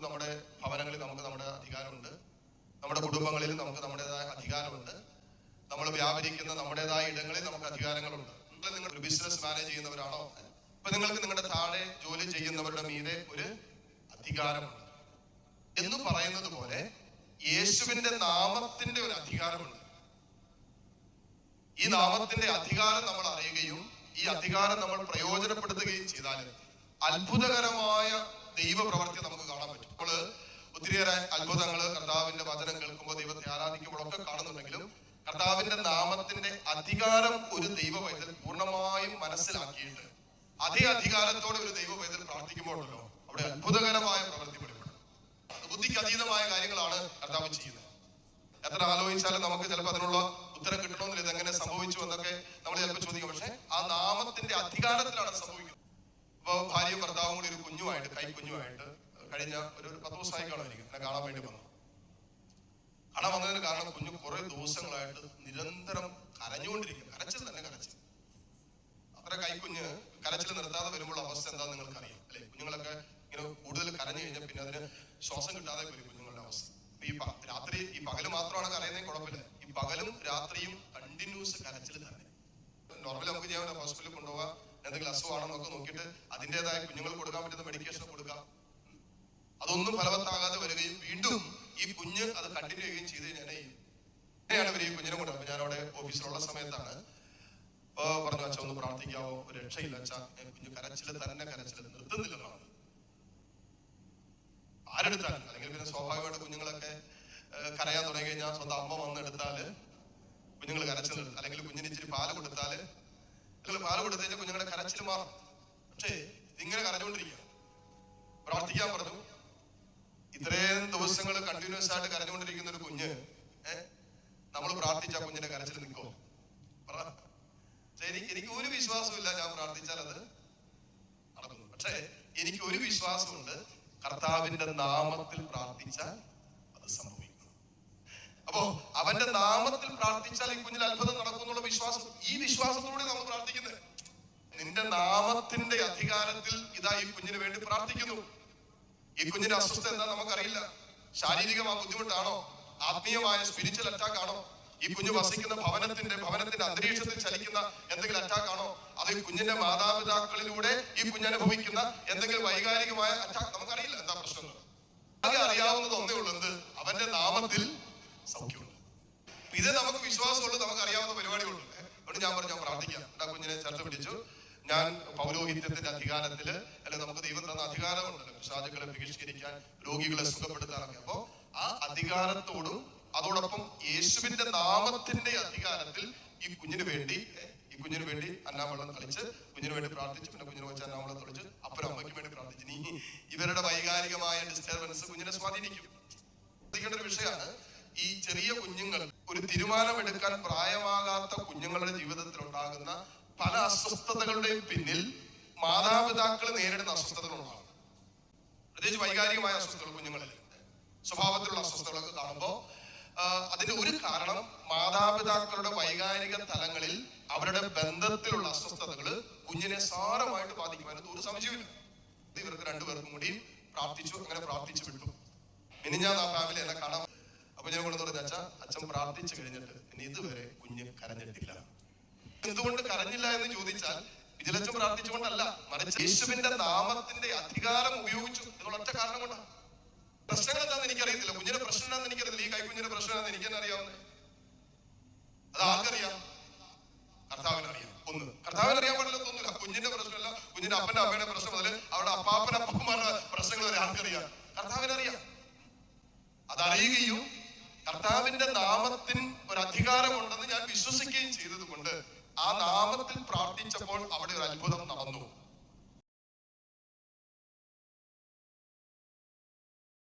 നമ്മുടെ ഭവനങ്ങളിൽ നമുക്ക് നമ്മുടെ അധികാരമുണ്ട്. നമ്മുടെ കുടുംബങ്ങളിൽ നമുക്ക് നമ്മുടേതായ അധികാരമുണ്ട്. നമ്മൾ വ്യാപരിക്കുന്ന നമ്മുടേതായ ഇടങ്ങളിൽ നമുക്ക് അധികാരങ്ങളുണ്ട്. നിങ്ങൾ നിങ്ങൾ ഒരു ബിസിനസ് മാനേജ് ചെയ്യുന്നവരാണോ? ഇപ്പൊ നിങ്ങൾക്ക് നിങ്ങളുടെ താഴെ ജോലി ചെയ്യുന്നവരുടെ മീതെ ഒരു അധികാരമുണ്ട്. എന്ന് പറയുന്നത് പോലെ യേശുവിന്റെ നാമത്തിന്റെ ഒരു അധികാരമുണ്ട്. ഈ നാമത്തിന്റെ അധികാരം നമ്മൾ അറിയുകയും ഈ അധികാരം നമ്മൾ പ്രയോജനപ്പെടുത്തുകയും ചെയ്താൽ അത്ഭുതകരമായ ദൈവപ്രവർത്തി നമുക്ക് കാണാൻ പറ്റും. ഒത്തിരിയേറെ അത്ഭുതങ്ങൾ കർത്താവിന്റെ വചനം കേൾക്കുമ്പോൾ ദൈവത്തെ ആരാധിക്കുമ്പോഴൊക്കെ കാണുന്നുണ്ടെങ്കിലും കർത്താവിന്റെ നാമത്തിന്റെ അധികാരം ഒരു ദൈവ പൂർണമായും മനസ്സിലാക്കിയിട്ട് അതേ അധികാരത്തോടെ ഒരു ദൈവ പൈതൽ പ്രാർത്ഥിക്കുമ്പോഴല്ലോ അവിടെ അത്ഭുതകരമായ പ്രവൃത്തി വെളിപ്പെടും അത് ബുദ്ധിക്ക് അതീതമായ കാര്യങ്ങളാണ് കർത്താവ് ചെയ്യുന്നത്. എത്ര ആലോചിച്ചാലും നമുക്ക് ചിലപ്പോൾ അതിനുള്ള ഉത്തരം കിട്ടണമെന്നില്ല ഇതെങ്ങനെ സംഭവിച്ചു എന്നൊക്കെ നമ്മൾ ചിലപ്പോൾ ചോദിക്കും. പക്ഷെ ആ നാമത്തിന്റെ അധികാരത്തിലാണ് സംഭവിക്കുന്നത്. ഇപ്പൊ ഭാര്യയും ഭർത്താവും കൂടി ഒരു കുഞ്ഞുമായിട്ട് കൈ കുഞ്ഞുമായിട്ട് കഴിഞ്ഞ ഒരു ഒരു പത്ത് ദിവസമായി കാണുമായിരിക്കും എന്നെ കാണാൻ വേണ്ടി വന്നു കാണാൻ വന്നതിന് കാരണം കുഞ്ഞു കുറെ ദിവസങ്ങളായിട്ട് നിരന്തരം കരഞ്ഞുകൊണ്ടിരിക്കും കരച്ചിൽ തന്നെ കരച്ചിൽ. അവരെ കൈക്കുഞ്ഞ് കരച്ചിൽ നിർത്താതെ വരുമ്പോൾ അവസ്ഥ എന്താണെന്ന് നിങ്ങൾക്ക് അറിയാം അല്ലെ? കുഞ്ഞുങ്ങളൊക്കെ ഇങ്ങനെ കൂടുതൽ കരഞ്ഞു കഴിഞ്ഞാൽ പിന്നെ അതിന് ശ്വാസം കിട്ടാതെ വരും കുഞ്ഞുങ്ങളുടെ അവസ്ഥ. ഈ രാത്രി ഈ പകൽ മാത്രമാണ് കരയുന്നതിന് കുഴപ്പമില്ല. ഈ പകലും രാത്രിയും കണ്ടിന്യൂസ് കരച്ചിൽ തന്നെ. നോർമൽ നമുക്ക് ചെയ്യാൻ ഹോസ്പിറ്റലിൽ കൊണ്ടുപോകാം എന്തെങ്കിലും അസുഖമാണെന്നൊക്കെ നോക്കിയിട്ട് അതിന്റെതായ കുഞ്ഞുങ്ങൾക്ക് കൊടുക്കാൻ പറ്റുന്ന മെഡിക്കേഷൻ കൊടുക്കാം. അതൊന്നും ഫലവത്താകാതെ വരികയും വീണ്ടും ഈ കുഞ്ഞ് അത് കണ്ടിന്യൂ ചെയ്യുകയും ചെയ്ത് കഴിഞ്ഞാൽ എങ്ങനെയാണ് ഈ കുഞ്ഞിനെ കൊണ്ട് ഞാൻ അവിടെ ഓഫീസിലുള്ള സമയത്താണ് പറഞ്ഞു അച്ഛൻ ഒന്ന് പ്രാർത്ഥിക്കാവോ? രക്ഷയില്ല അച്ഛ കുഞ്ഞു കരച്ചിൽ തന്നെ കരച്ചിൽ നിർത്തുന്നില്ലെന്നാണ്. ആരെടുത്താലും അല്ലെങ്കിൽ പിന്നെ സ്വാഭാവികമായിട്ട് കുഞ്ഞുങ്ങളൊക്കെ കരയാൻ തുടങ്ങി കഴിഞ്ഞാൽ സ്വന്തം അമ്മ വന്നെടുത്താൽ കുഞ്ഞുങ്ങൾ കരച്ചിൽ അല്ലെങ്കിൽ കുഞ്ഞിന് ഇച്ചിരി പാൽ കൊടുത്താൽ അല്ലെങ്കിൽ പാൽ കൊടുത്തു കഴിഞ്ഞാൽ കുഞ്ഞുങ്ങളുടെ കരച്ചിൽ മാറും. പക്ഷേ ഇതിങ്ങനെ കരഞ്ഞുകൊണ്ടിരിക്കുക പ്രാർത്ഥിക്കാൻ പറഞ്ഞു ഇത്രയും ദിവസങ്ങൾ കണ്ടിന്യൂസ് ആയിട്ട് കരഞ്ഞുകൊണ്ടിരിക്കുന്ന ഒരു കുഞ്ഞ് നമ്മൾ പ്രാർത്ഥിച്ച കുഞ്ഞിന്റെ കരച്ചിൽ നിൽക്കോ എനിക്ക് എനിക്ക് ഒരു വിശ്വാസമില്ല ഞാൻ പ്രാർത്ഥിച്ചാൽ അത് നടക്കുന്നു. പക്ഷേ എനിക്ക് ഒരു വിശ്വാസമുണ്ട്. കർത്താവിന്റെ നാമത്തിൽ പ്രാർത്ഥിച്ചാൽ അത് സംഭവിക്കും അപ്പോ അവന്റെ നാമത്തിൽ പ്രാർത്ഥിച്ചാൽ ഈ കുഞ്ഞിൽ അത്ഭുതം നടക്കുന്നുള്ള വിശ്വാസം ഈ വിശ്വാസത്തോടെ നമ്മൾ പ്രാർത്ഥിക്കുന്നത് നിന്റെ നാമത്തിന്റെ അധികാരത്തിൽ ഇതാ ഈ കുഞ്ഞിന് വേണ്ടി പ്രാർത്ഥിക്കുന്നു. ഈ കുഞ്ഞിന്റെ അസ്വസ്ഥ എന്താ നമുക്കറിയില്ല. ശാരീരികമായ ബുദ്ധിമുട്ടാണോ? ആത്മീയമായ സ്പിരിച്വൽ അറ്റാക്ക് ആണോ? ഈ കുഞ്ഞ് വസിക്കുന്ന ഭവനത്തിന്റെ ഭവനത്തിന്റെ അന്തരീക്ഷത്തിൽ ചലിക്കുന്ന എന്തെങ്കിലും അറ്റാക്ക് ആണോ? അത് ഈ കുഞ്ഞിന്റെ മാതാപിതാക്കളിലൂടെ ഈ കുഞ്ഞ് അനുഭവിക്കുന്ന എന്തെങ്കിലും വൈകാരികമായ അറ്റാക്ക് നമുക്കറിയില്ല. എന്താ പ്രശ്നം. ആകെ അറിയാവുന്നത് ഒന്നേ ഉള്ളൂ എന്ത് അവന്റെ നാമത്തിൽ സൗഖ്യമുണ്ട് ഇത് നമുക്ക് വിശ്വാസമുള്ളൂ നമുക്ക് അറിയാവുന്ന പരിപാടിയുള്ളൂ അതുകൊണ്ട് ഞാൻ പറഞ്ഞു ഞാൻ പ്രാർത്ഥിക്കാം ആ കുഞ്ഞിനെ ചേർത്ത് പിടിച്ചു ഞാൻ പൗരോഹിത്യത്തിന്റെ അധികാരത്തിൽ അല്ലെ നമുക്ക് ദൈവം തന്ന അധികാരമുണ്ടല്ലോ സാധുക്കളെ ബഹിഷ്കരിക്കാൻ രോഗികളെ സുഖപ്പെടുത്താനൊക്കെ അപ്പോ ആ അധികാരത്തോടും അതോടൊപ്പം യേശുവിന്റെ നാമത്തിന്റെ അധികാരത്തിൽ ഈ കുഞ്ഞിന് വേണ്ടി ഈ കുഞ്ഞിന് വേണ്ടി അന്നാവെള്ളം കളിച്ച് കുഞ്ഞിന് വേണ്ടി പ്രാർത്ഥിച്ചു പിന്നെ കുഞ്ഞിനെ വെച്ച് അന്നാവെള്ളം കളിച്ച് അപ്പുറം അമ്മയ്ക്ക് വേണ്ടി പ്രാർത്ഥിച്ചു. നീ ഇവരുടെ വൈകാരികമായ ഡിസ്റ്റർബൻസ് കുഞ്ഞിനെ സ്വാധീനിക്കും. ശ്രദ്ധിക്കേണ്ട ഒരു വിഷയമാണ് ഈ ചെറിയ കുഞ്ഞുങ്ങൾ ഒരു തീരുമാനമെടുക്കാൻ പ്രായമാകാത്ത കുഞ്ഞുങ്ങളുടെ ജീവിതത്തിൽ ഉണ്ടാകുന്ന പല അസ്വസ്ഥതകളുടെയും പിന്നിൽ മാതാപിതാക്കൾ നേരിടുന്ന അസ്വസ്ഥതകളുണ്ടാകും പ്രത്യേകിച്ച് വൈകാരികമായ അസ്വസ്ഥതകൾ കുഞ്ഞുങ്ങളിൽ. സ്വഭാവത്തിലുള്ള അസ്വസ്ഥതകളൊക്കെ കാണുമ്പോൾ അതിന്റെ ഒരു കാരണം മാതാപിതാക്കളുടെ വൈകാരിക തലങ്ങളിൽ അവരുടെ ബന്ധത്തിലുള്ള അസ്വസ്ഥതകൾ കുഞ്ഞിനെ സാരമായിട്ട് ബാധിക്കും അതിനകത്ത് ഒരു സംശയമില്ല ഇവർക്ക് രണ്ടുപേർക്കും കൂടി പ്രാർത്ഥിച്ചു അങ്ങനെ പ്രാർത്ഥിച്ചു വിട്ടു. ഇനി ഞാൻ ആ ഫാമിലി എന്നെ കാണാം അപ്പൊ ഞാൻ കൊണ്ടു പറഞ്ഞ അച്ഛ അച്ഛൻ പ്രാർത്ഥിച്ചു കഴിഞ്ഞിട്ട് ഇനി ഇതുവരെ കുഞ്ഞ് കരഞ്ഞിട്ടില്ല. എന്തുകൊണ്ട് കരഞ്ഞില്ല എന്ന് ചോദിച്ചാൽ വിജിലൻസ് പ്രാർത്ഥിച്ചുകൊണ്ടല്ല മറിച്ച് യേശുവിന്റെ നാമത്തിന്റെ അധികാരം ഉപയോഗിച്ചു. എന്നുള്ള കാരണം കൊണ്ടാണ്. പ്രശ്നങ്ങൾ എന്താണെന്ന് എനിക്കറിയത്തില്ല. കുഞ്ഞിന്റെ പ്രശ്നം എന്താണെന്ന് എനിക്കറിയില്ല ഈ കൈക്കുഞ്ഞിന്റെ പ്രശ്നം എന്താണെന്ന് എനിക്ക് തന്നെ അറിയാവുന്നത് അത് ആർക്കറിയാം? കർത്താവിന് അറിയാം ഒന്ന്. കർത്താവിന് അറിയാൻ പാടില്ലെന്നൊന്നുമില്ല കുഞ്ഞിന്റെ പ്രശ്നമല്ല. കുഞ്ഞിന്റെ അപ്പന്റെ അമ്മയുടെ പ്രശ്നം മുതൽ അവിടെ അപ്പാപ്പൻ അപ്പന്മാരുടെ പ്രശ്നങ്ങൾ വരെ ആർക്കറിയാം? കർത്താവിന് അറിയാം അതറിയുകയും കർത്താവിന്റെ നാമത്തിന് ഒരു അധികാരമുണ്ടെന്ന് ഞാൻ വിശ്വസിക്കുകയും ചെയ്തത് കൊണ്ട് ആ നാമത്തിൽ പ്രാർത്ഥിച്ചപ്പോൾ അവിടെ ഒരു അത്ഭുതം നടന്നു.